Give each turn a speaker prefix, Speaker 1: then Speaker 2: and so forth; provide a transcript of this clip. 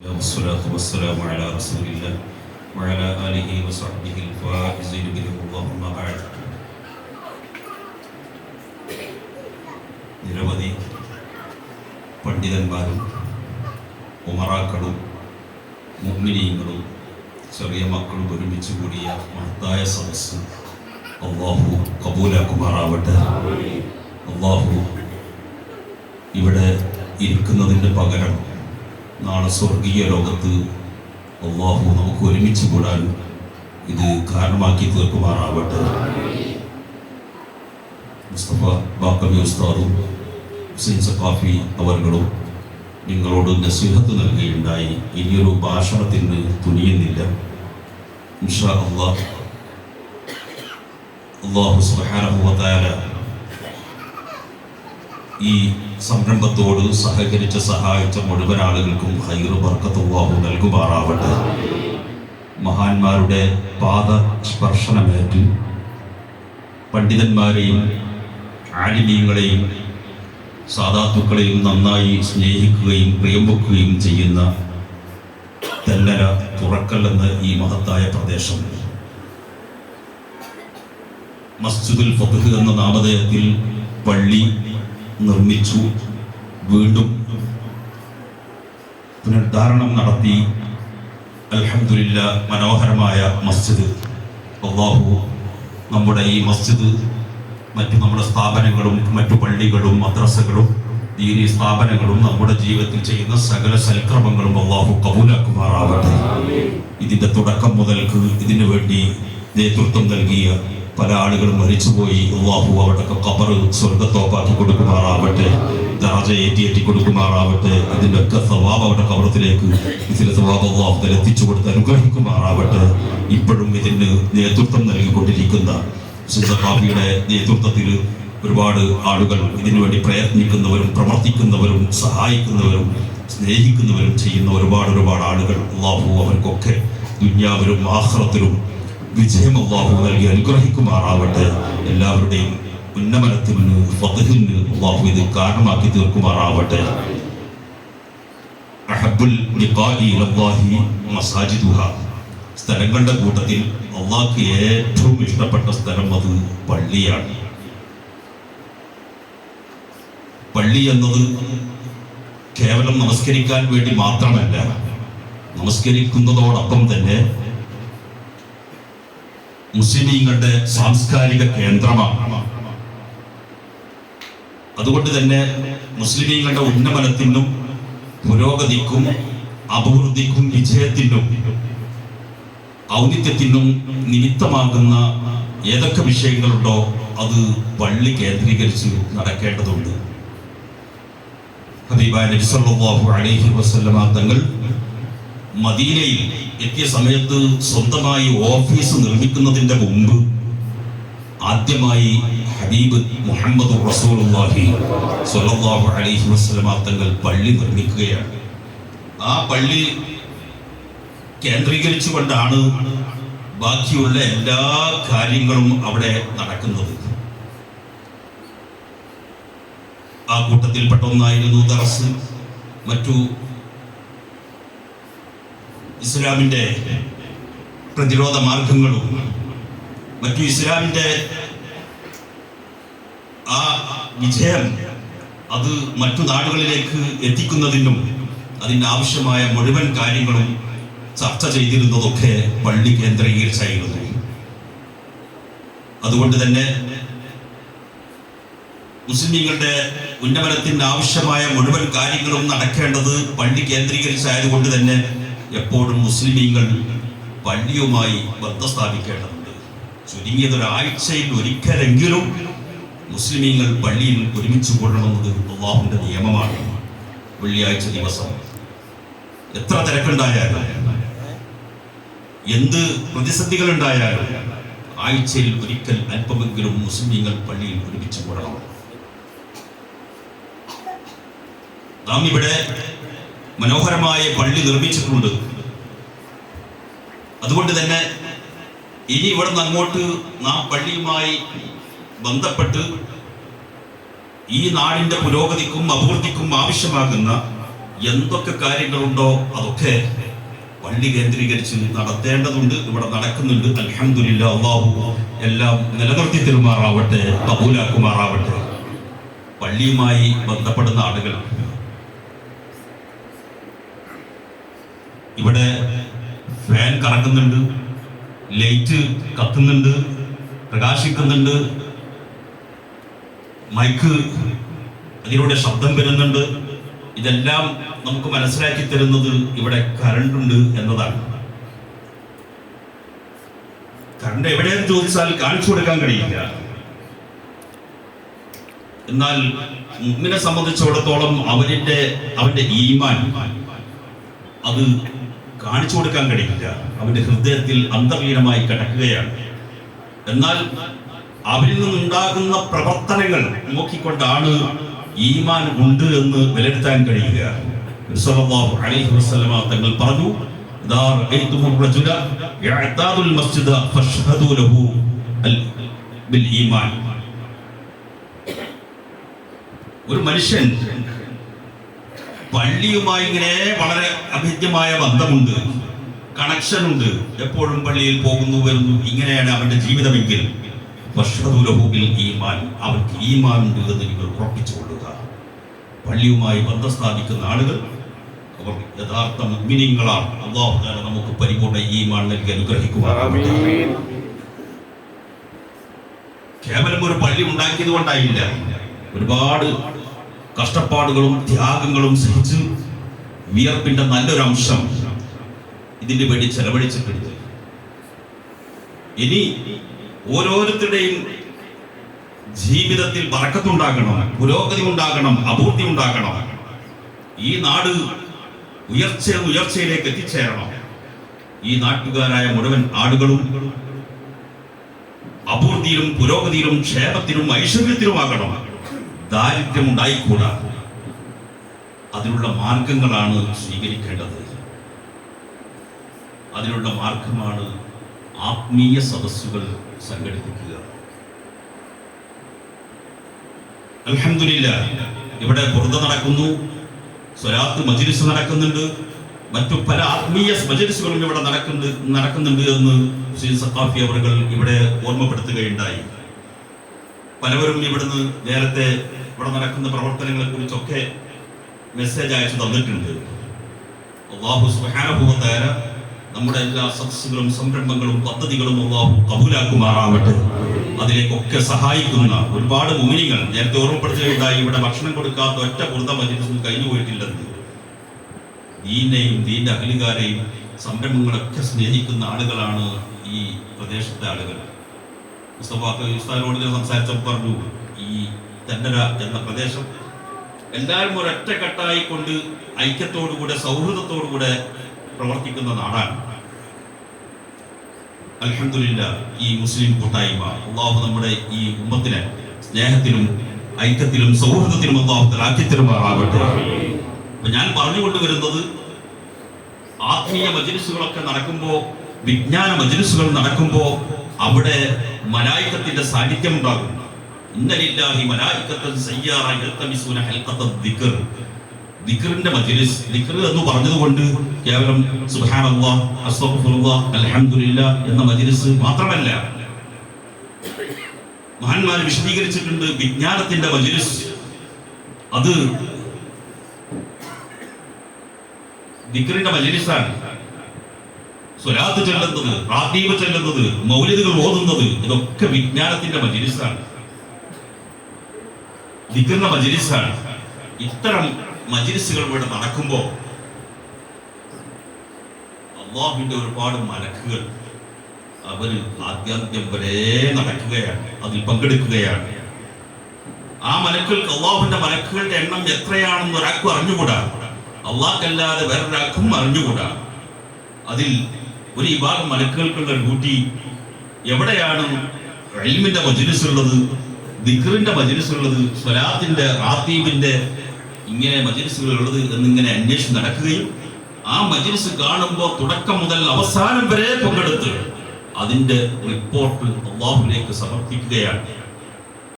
Speaker 1: والصلاة والسلام على رسول الله وعلى آله وصحبه الفائزين بهم اللهم بعد നിരവധി പണ്ഡിതന്മാരും ഉമറാക്കളും മുഗ്മിനീങ്ങളും ചെറിയ മക്കളും ഒരുമിച്ച് കൂടിയ മഹത്തായ സദസ്സ് അള്ളാഹു കബൂലാക്കുമാറാവട്ടെ അള്ളാഹു ഇവിടെ ഇരിക്കുന്നതിൻ്റെ പകരം നാളെ സ്വർഗീയ ലോകത്ത് അള്ളാഹു നമുക്ക് ഒരുമിച്ച് കൂടാൻ ഇത് കാരണമാക്കി തീർക്കുമാറാവട്ടെ. മുസ്തഫ ബാക്കബി ഉസ്താദും ഹുസൈൻ സഖാഫി അവരുകളും നിങ്ങളോട് നസീഹത്ത് നൽകുകയുണ്ടായി. ഇനിയൊരു ഭാഷണത്തിന് തുനിയുന്നില്ല. ഇൻഷാ അള്ളാഹ്. അള്ളാഹു തആല ഈ സംരംഭത്തോട് സഹകരിച്ച് സഹായിച്ച മുഴുവൻ ആളുകൾക്കും ഹൈറു ബർക്കത്തുള്ളാഹു നൽകുമാറാവട്ടെ. മഹാന്മാരുടെ പാദ സ്പർശനമേറ്റ് പണ്ഡിതന്മാരെയും ആലിമീങ്ങളെയും സാധാത്തുക്കളെയും നന്നായി സ്നേഹിക്കുകയും പ്രിയമ്പുക്കുകയും ചെയ്യുന്ന തെല്ലര തുറക്കൽ എന്ന ഈ മഹത്തായ പ്രദേശം. മസ്ജിദുൽ ഫത്ഹ് എന്ന നാമധേയത്തിൽ പള്ളി നിർമ്മിച്ചു വീണ്ടും പുനരുദ്ധാരണം നടത്തി. അലഹമില്ല മനോഹരമായ മസ്ജിദ്. അള്ളാഹു നമ്മുടെ ഈ മസ്ജിദ് മറ്റു നമ്മുടെ സ്ഥാപനങ്ങളും മറ്റു പള്ളികളും മദ്രസകളും ദീനി സ്ഥാപനങ്ങളും നമ്മുടെ ജീവിതത്തിൽ ചെയ്യുന്ന സകല സൽക്രമങ്ങളും അള്ളാഹു കബൂലാക്കുമാറാവട്ടെ. ഇതിന്റെ തുടക്കം മുതൽക്ക് ഇതിനു വേണ്ടി നേതൃത്വം നൽകിയ പല ആളുകളും മരിച്ചുപോയി. അള്ളാഹു അവിടൊക്കെ കബർ സ്വർഗത്തോപ്പാക്കി കൊടുക്കുമാറാവട്ടെ ദറജ ഏറ്റിയേറ്റി കൊടുക്കുമാറാവട്ടെ അതിന്റെ ഒക്കെ സ്വഭാവം അവരുടെ കബറത്തിലേക്ക് ഇതിലെ സ്വഭാവം അള്ളാഹു എത്തിച്ചു കൊടുത്ത് അനുഗ്രഹിക്കുമാറാവട്ടെ. ഇപ്പോഴും ഇതിന് നേതൃത്വം നൽകിക്കൊണ്ടിരിക്കുന്ന സിദ്ധകാഫിയുടെ നേതൃത്വത്തിൽ ഒരുപാട് ആളുകൾ ഇതിനുവേണ്ടി പ്രയത്നിക്കുന്നവരും പ്രവർത്തിക്കുന്നവരും സഹായിക്കുന്നവരും സ്നേഹിക്കുന്നവരും ചെയ്യുന്ന ഒരുപാട് ഒരുപാട് ആളുകൾ അള്ളാഹു അവർക്കൊക്കെ ദുന്യാവിലും ആഹ്റത്തിലും വിജയം അള്ളാഹു നൽകി അനുഗ്രഹിക്കുമാറാവട്ടെ. എല്ലാവരുടെയും ഉന്നമനത്തിന് അള്ളാഹു ഇത് കാരണമാക്കി തീർക്കുമാറാവട്ടെ. സ്ഥലങ്ങളുടെ കൂട്ടത്തിൽ അള്ളാഹ്ക്ക് ഏറ്റവും ഇഷ്ടപ്പെട്ട സ്ഥലം അത് പള്ളിയാണ്. പള്ളി എന്നത് കേവലം നമസ്കരിക്കാൻ വേണ്ടി മാത്രമല്ല നമസ്കരിക്കുന്നതോടൊപ്പം തന്നെ മുസ്ലിമീങ്ങളുടെ സാംസ്കാരിക കേന്ദ്രമാണ്. അതുകൊണ്ട് തന്നെ മുസ്ലിമീങ്ങളുടെ ഉന്നമനത്തിനും പുരോഗതിക്കും അഭിവൃദ്ധിക്കും വിജയത്തിനും ഔന്നിത്യത്തിനും നിമിത്തമാകുന്ന ഏതൊക്കെ വിഷയങ്ങളുണ്ടോ അത് പള്ളി കേന്ദ്രീകരിച്ച് നടക്കേണ്ടതുണ്ട്. സല്ലല്ലാഹു അലൈഹി വസല്ലമ തങ്ങൾ മദീനയിൽ എത്തിയ സമയത്ത് സ്വന്തമായി ഓഫീസ് നിർമ്മിക്കുന്നതിന്റെ മുമ്പ് ആദ്യമായി ഹബീബ് മുഹമ്മദ് റസൂലുള്ളാഹി സ്വല്ലല്ലാഹു അലൈഹി വസല്ലമ തങ്ങൾ പള്ളി നിർമ്മിക്കുകയാണ്. ആ പള്ളി കേന്ദ്രീകരിച്ചുകൊണ്ടാണ് ബാക്കിയുള്ള എല്ലാ കാര്യങ്ങളും അവിടെ നടക്കുന്നത്. ആ കൂട്ടത്തിൽപ്പെട്ട ഒന്നായിരുന്നു ദറസ് മറ്റു ഇസ്ലാമിന്റെ പ്രതിരോധ മാർഗങ്ങളും മറ്റു ഇസ്ലാമിന്റെ ആ വിജയം അത് മറ്റു നാടുകളിലേക്ക് എത്തിക്കുന്നതിനും അതിന്റെ ആവശ്യമായ മുഴുവൻ കാര്യങ്ങളും ചർച്ച ചെയ്തിരുന്നതൊക്കെ പള്ളി കേന്ദ്രീകരിച്ചായിരുന്നു. അതുകൊണ്ട് തന്നെ മുസ്ലിങ്ങളുടെ ഉന്നമനത്തിന്റെ ആവശ്യമായ മുഴുവൻ കാര്യങ്ങളും നടക്കേണ്ടത് പള്ളി കേന്ദ്രീകരിച്ചായതുകൊണ്ട് തന്നെ എപ്പോഴും മുസ്ലിമീങ്ങൾ പള്ളിയുമായി ബന്ധം സ്ഥാപിക്കേണ്ടതുണ്ട് ചുരുങ്ങിയത് ഒരാഴ്ചയിൽ ഒരിക്കലെങ്കിലും മുസ്ലിമീങ്ങൾ പള്ളിയിൽ ഒരുമിച്ച് കൂടണമെന്നത് അള്ളാഹുവിന്റെ നിയമമാണ്. വെള്ളിയാഴ്ച ദിവസം. എത്ര തിരക്കുണ്ടായാലും എന്ത് പ്രതിസന്ധികൾ ഉണ്ടായാലും ആഴ്ചയിൽ ഒരിക്കൽ അല്പമെങ്കിലും മുസ്ലിമീങ്ങൾ പള്ളിയിൽ ഒരുമിച്ച് കൂടണം നാം ഇവിടെ മനോഹരമായ പള്ളി നിർമ്മിച്ചിട്ടുണ്ട്. അതുകൊണ്ട് തന്നെ ഇനി ഇവിടെ നിന്ന് അങ്ങോട്ട് നാം പള്ളിയുമായി ബന്ധപ്പെട്ട് ഈ നാടിന്റെ പുരോഗതിക്കും അഭിവൃദ്ധിക്കും ആവശ്യമാകുന്ന എന്തൊക്കെ കാര്യങ്ങളുണ്ടോ അതൊക്കെ പള്ളി കേന്ദ്രീകരിച്ച് നടത്തേണ്ടതുണ്ട് ഇവിടെ നടക്കുന്നുണ്ട്. അലഹമില്ല അള്ളാഹു എല്ലാം നിലനിർത്തി തരുമാറാവട്ടെ കബൂലാക്കുമാറാവട്ടെ. പള്ളിയുമായി ബന്ധപ്പെടുന്ന ആളുകൾ ഇവിടെ ഫാൻ കറക്കുന്നുണ്ട് ലൈറ്റ് കത്തുന്നുണ്ട് പ്രകാശിക്കുന്നുണ്ട് മൈക്ക് അതിലൂടെ ശബ്ദം വരുന്നുണ്ട്. ഇതെല്ലാം നമുക്ക് മനസ്സിലാക്കി തരുന്നത് ഇവിടെ കറണ്ട് ഉണ്ട് എന്നതാണ്. കറണ്ട് എവിടെയെന്ന് ചോദിച്ചാൽ കാണിച്ചു കൊടുക്കാൻ കഴിയില്ല. എന്നാൽ മുമ്പിനെ സംബന്ധിച്ചിടത്തോളം അവരുടെ അവന്റെ ഈമാൻ അത് കാണിച്ചു കൊടുക്കാൻ കഴിയില്ല. അവന്റെ ഹൃദയത്തിൽ അന്തർലീനമായി കിടക്കുകയാണ്. എന്നാൽ അവരിൽ നിന്നുണ്ടാകുന്ന പ്രവർത്തനങ്ങൾ നോക്കിക്കൊണ്ടാണ് ഈമാൻ ഉണ്ട് എന്ന് വിലയിരുത്താൻ കഴിയുക. അലൈഹി തങ്ങൾ പറഞ്ഞു ഒരു മനുഷ്യൻ പള്ളിയുമായി ഇങ്ങനെ വളരെ അഭേദ്യമായ ബന്ധമുണ്ട്. കണക്ഷൻ ഉണ്ട്. എപ്പോഴും പള്ളിയിൽ പോകുന്നു വരുന്നു. ഇങ്ങനെയാണ് അവന്റെ ജീവിതമെങ്കിൽ. വർഷദൂരഭൂമിൽ ഈ മാൻ ഈമാൻ. അവർക്ക് ഈമാൻ ഉണ്ട് എന്ന് നിങ്ങൾ ഉറപ്പിച്ചു കൊള്ളുക. പള്ളിയുമായി ബന്ധം സ്ഥാപിക്കുന്ന ആളുകൾ അവർ യഥാർത്ഥ മുഗ്മിനിങ്ങളാണ്. അള്ളാഹുദാന നമുക്ക് പരിപൂർണ ഈമാൻ നൽകി അനുഗ്രഹിക്കുവാറാവട്ടെ
Speaker 2: ആമീൻ.
Speaker 1: കേവലം ഒരു പള്ളി ഉണ്ടാക്കിയത് കൊണ്ടായില്ല. ഒരുപാട് കഷ്ടപ്പാടുകളും ത്യാഗങ്ങളും സഹിച്ച് വിയർപ്പിന്റെ നല്ലൊരു അംശം ഇതിന് വേണ്ടി ചെലവഴിച്ചിട്ടുണ്ട്. ഇനി ഓരോരുത്തരുടെയും ജീവിതത്തിൽ വറക്കത്തുണ്ടാകണം പുരോഗതി ഉണ്ടാകണം അപൂർത്തി ഉണ്ടാകണം ഈ നാട് ഉയർച്ച ഉയർച്ചയിലേക്ക് എത്തിച്ചേരണം. ഈ നാട്ടുകാരായ മുഴുവൻ ആളുകളും അപൂർത്തിയിലും പുരോഗതിയിലും ക്ഷേമത്തിലും ഐശ്വര്യത്തിലുമാകണം. ദാരിദ്ര്യം ഉണ്ടായിക്കൂടാ അതിനുള്ള മാർഗങ്ങളാണ് സ്വീകരിക്കേണ്ടത്. അതിനുള്ള മാർഗമാണ് ആത്മീയ സദസ്സുകൾ സംഘടിപ്പിക്കുക. അലഹമില്ല ഇവിടെ പുറത്ത് നടക്കുന്നു സ്വരാത്ത് മജ്ലിസ് നടക്കുന്നുണ്ട്. മറ്റു പല ആത്മീയ മജ്ലിസുകളും ഇവിടെ നടക്കുന്നുണ്ട് നടക്കുന്നുണ്ട് എന്ന് ശ്രീ സഖാഫി അവർ ഇവിടെ ഓർമ്മപ്പെടുത്തുകയുണ്ടായി. പലവരും ഇവിടുന്ന് നേരത്തെ ഇവിടെ നടക്കുന്ന പ്രവർത്തനങ്ങളെ കുറിച്ചൊക്കെ മെസ്സേജ് അയച്ചു തന്നിട്ടുണ്ട്. അള്ളാഹു നമ്മുടെ എല്ലാ സദസ്സുകളും സംരംഭങ്ങളും പദ്ധതികളും അള്ളാഹു കബൂലാക്കുമാറാവട്ടെ. അതിലേക്കൊക്കെ സഹായിക്കുന്ന ഒരുപാട് മുമിനികൾ നേരത്തെ ഓർമ്മപ്പെടുത്തുകയുണ്ടായി ഇവിടെ ഭക്ഷണം കൊടുക്കാത്ത ഒറ്റ കുറുത മജിലിസും കഴിഞ്ഞു പോയിട്ടില്ലെന്ന് ദീനെയും ദീന്റെ അഖിലുകാരെയും സംരംഭങ്ങളൊക്കെ സ്നേഹിക്കുന്ന ആളുകളാണ് ഈ പ്രദേശത്തെ ആളുകൾ. മുസ്തഫാക്ക് ഉസ്താദിനോട് ഞാൻ സംസാരിച്ചപ്പോൾ പറഞ്ഞു ഈ തെന്നര എന്ന പ്രദേശം എല്ലാവരും ഒരൊറ്റക്കെട്ടായി കൊണ്ട് ഐക്യത്തോടുകൂടെ സൗഹൃദത്തോടുകൂടെ പ്രവർത്തിക്കുന്ന നാടാണ്. അൽഹംദുലില്ല ഈ മുസ്ലിം കൂട്ടായ്മ. അള്ളാഹു നമ്മുടെ ഈ ഉമ്മത്തിനെ സ്നേഹത്തിലും ഐക്യത്തിലും സൗഹൃദത്തിലും അള്ളാഹു തലാക്കിത്തരുമാറാകട്ടെ അപ്പൊ ഞാൻ പറഞ്ഞുകൊണ്ട് വരുന്നത് ആത്മീയ മജലിസുകളൊക്കെ നടക്കുമ്പോ വിജ്ഞാന മജലിസുകൾ നടക്കുമ്പോ അവിടെ മലായിക്കത്തിന്റെ സാന്നിധ്യം ഉണ്ടാകും ഇന്നലില്ലാഹി മലായിക്കത്തൻ സയ്യാറായി യൽതമിസൂന ഹൽഖത്ത ദിക്ർ. ദിക്റിന്റെ മജ്ലിസ് ദിക്ർ എന്ന് പറഞ്ഞതുകൊണ്ട് കേവലം സുബ്ഹാനല്ലാഹ് അസ്തഗ്ഫിറുല്ലാഹ് അൽഹംദുലില്ലാ എന്ന മജ്ലിസ് മാത്രമല്ല. മഹാന്മാർ വിശദീകരിച്ചിട്ടുണ്ട് വിജ്ഞാനത്തിന്റെ മജ്ലിസ്. അത് ദിക്റിന്റെ മജ്ലിസാണ്. സ്വലാത്ത് ചെല്ലുന്നത് പ്രാർത്ഥീപ ചെല്ലുന്നത് മൗലിദുകൾ ഓതുന്നത് ഇതൊക്കെ വിജ്ഞാനത്തിന്റെ മജിലിസാണ്. നിൽക്കുന്ന മജിലിസാണ്. ഇത്തരം മജിലിസുകൾ ഇവിടെ നടക്കുമ്പോൾ അള്ളാഹുവിന്റെ ഒരുപാട് മലക്കുകൾ അവർ ആദ്യാന്ത്യം വരെ നടക്കുകയാണ് അതിൽ പങ്കെടുക്കുകയാണ്. ആ മലക്കുകൾക്ക് അള്ളാഹുവിന്റെ മലക്കുകളുടെ എണ്ണം എത്രയാണെന്ന് ഒരാൾക്കും അറിഞ്ഞുകൂടാ? അള്ളാഹ്ക്കല്ലാതെ വേറൊരാൾക്കും അറിഞ്ഞുകൂടാ? അതിൽ ഒരു വിഭാഗം മലക്കുകൾക്കുള്ള ഡ്യൂട്ടി എവിടെയാണ് റൈമിന്റെ മജ്ലിസ് ഉള്ളത് ദിക്റിന്റെ മജ്ലിസ് ഉള്ളത് സ്വലാത്തിന്റെ റാത്തീബിന്റെ ഇങ്ങനെ മജുലിസുകൾ ഉള്ളത് എന്നിങ്ങനെ അന്വേഷണം നടക്കുകയും ആ മജ്ലിസ് കാണുമ്പോൾ തുടക്കം മുതൽ അവസാനം വരെ പങ്കെടുത്ത് അതിന്റെ റിപ്പോർട്ട് അള്ളാഹുലേക്ക് സമർപ്പിക്കുകയാണ്.